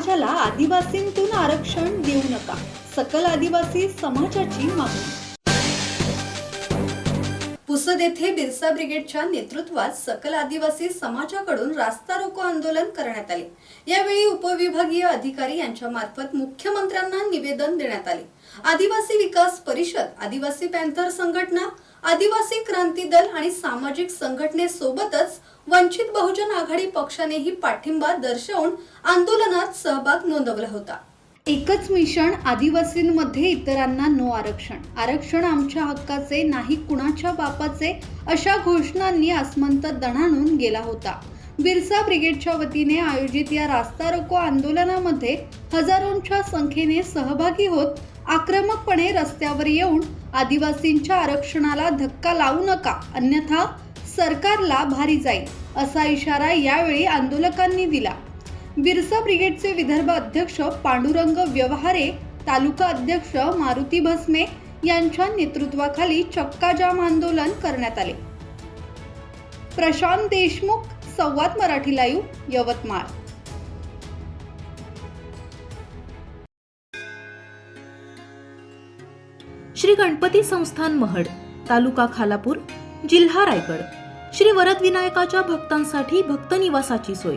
समाजाला आदिवासींतून आरक्षण देऊ नका. सकल आदिवासी समाजाची मागणी. पुसद येथे बिरसा ब्रिगेडच्या नेतृत्वात सकल आदिवासी समाजाकडून रास्ता रोको आंदोलन करण्यात आले. यावेळी उपविभागीय अधिकारी यांच्या मार्फत मुख्यमंत्र्यांना निवेदन देण्यात आले. आदिवासी विकास परिषद आदिवासी पॅन्थर संघटना आदिवासी क्रांती दल आणि सामाजिक संघटनेसोबतच वंचित बहुजन आघाडी पक्षानेही पाठिंबा दर्शवून आंदोलनात सहभाग नोंदवला होता. एकच मिशन आदिवासींमध्ये इतरांना नो आरक्षण. आरक्षण आमच्या हक्काचे नाही कुणाच्या बापाचे अशा घोषणांनी आसमंत दणाणून गेला होता. बिरसा ब्रिगेडच्या वतीने आयोजित या रास्ता रोको आंदोलनामध्ये हजारोंच्या संख्येने सहभागी होत आक्रमकपणे रस्त्यावर येऊन आदिवासींच्या आरक्षणाला धक्का लावू नका अन्यथा सरकारला भारी जाईल असा इशारा यावेळी आंदोलकांनी दिला. बिरसा ब्रिगेडचे विदर्भ अध्यक्ष पांडुरंग व्यवहारे तालुका अध्यक्ष मारुती भस्मे यांच्या नेतृत्वाखाली चक्काजाम आंदोलन करण्यात आले. प्रशांत देशमुख संवाद मराठी लाईव्ह यवतमाळ. श्री गणपती संस्थान महड तालुका खालापूर जिल्हा रायगड. श्री वरदविनायकाच्या भक्तांसाठी भक्त निवासाची सोय.